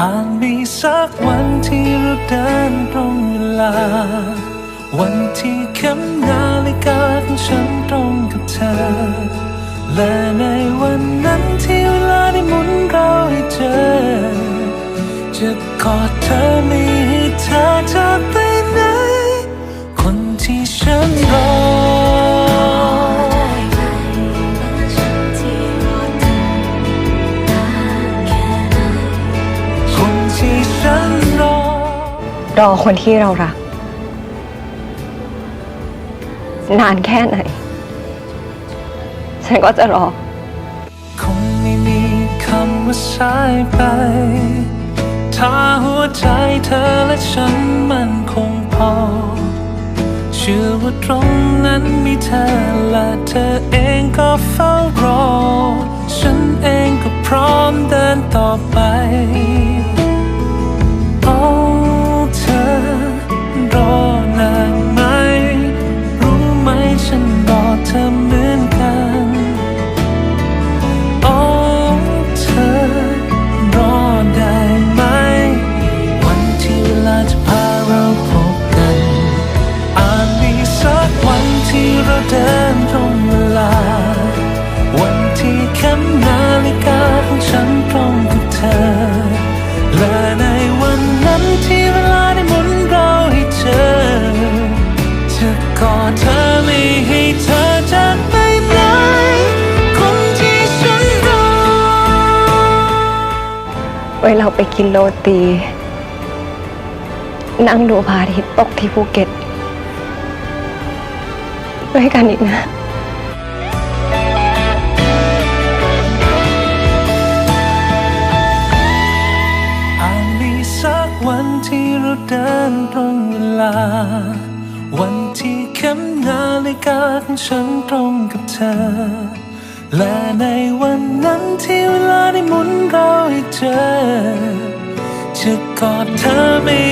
อาจมีสักวันที่เราเดินตรงเวลา วันที่เข็มนาฬิกาของฉันตรงกับเธอ และในวันนั้นที่เวลาได้หมุนเราให้เจอ จะกอดเธอ รอคนที่เรารัก นานแค่ไหน ฉันก็จะรอ คงไม่มีคำว่าสายไป ถ้าหัวใจเธอและฉันมันคงพอ เชื่อว่าตรงนั้นมีเธอและเธอเองก็เฝ้ารอ ฉันเองก็พร้อมเดินต่อไป เราเดินตรงเวลา วันที่เข็มนาฬิกาของฉันตรงกับเธอ และในวันนั้นที่เวลาได้หมุนเราให้เจอ จะกอดเธอไม่ให้เธอจากไปไหนคนที่ฉันรอไว้เราไปกินโรตี นั่งดูพระอาทิตย์ตกที่ภูเก็ต ด้วยกันอีกนะอาจมีสักวันที่เราเดินตรงเวลา วันที่เข็มนาฬิกาของฉันตรงกับเธอ และในวันนั้นที่เวลาได้หมุนเราให้เจอจะกอดเธอไม่